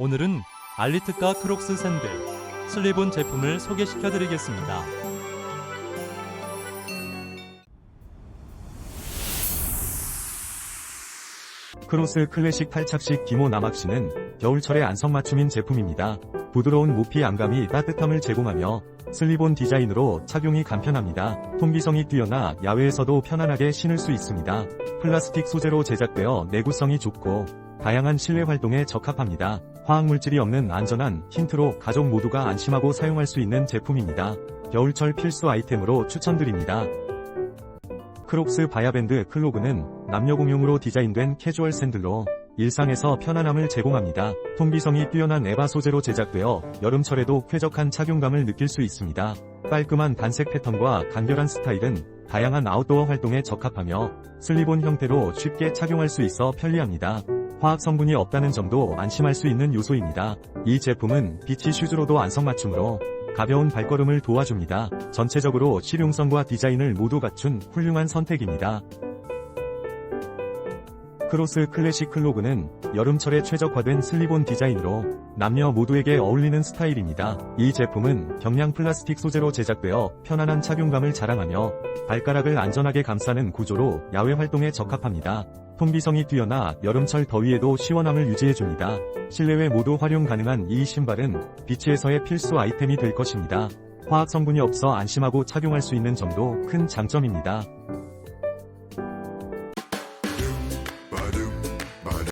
오늘은 알리트카 크록스 샌들 슬립온 제품을 소개시켜 드리겠습니다. 크로스 클래식 탈착식 기모 남학시는 겨울철에 안성맞춤인 제품입니다. 부드러운 모피 안감이 따뜻함을 제공하며 슬리본 디자인으로 착용이 간편합니다. 통기성이 뛰어나 야외에서도 편안하게 신을 수 있습니다. 플라스틱 소재로 제작되어 내구성이 좋고 다양한 실내 활동에 적합합니다. 화학물질이 없는 안전한 힌트로 가족 모두가 안심하고 사용할 수 있는 제품입니다. 겨울철 필수 아이템으로 추천드립니다. 크록스 바야밴드 클로그는 남녀 공용으로 디자인된 캐주얼 샌들로 일상에서 편안함을 제공합니다. 통기성이 뛰어난 에바 소재로 제작되어 여름철에도 쾌적한 착용감을 느낄 수 있습니다. 깔끔한 단색 패턴과 간결한 스타일은 다양한 아웃도어 활동에 적합하며 슬리본 형태로 쉽게 착용할 수 있어 편리합니다. 화학 성분이 없다는 점도 안심할 수 있는 요소입니다. 이 제품은 비치 슈즈로도 안성맞춤으로 가벼운 발걸음을 도와줍니다. 전체적으로 실용성과 디자인을 모두 갖춘 훌륭한 선택입니다. 크로스 클래식 클로그는 여름철에 최적화된 슬리본 디자인으로 남녀 모두에게 어울리는 스타일입니다. 이 제품은 경량 플라스틱 소재로 제작되어 편안한 착용감을 자랑하며 발가락을 안전하게 감싸는 구조로 야외 활동에 적합합니다. 통기성이 뛰어나 여름철 더위에도 시원함을 유지해줍니다. 실내외 모두 활용 가능한 이 신발은 비치에서의 필수 아이템이 될 것입니다. 화학 성분이 없어 안심하고 착용할 수 있는 점도 큰 장점입니다.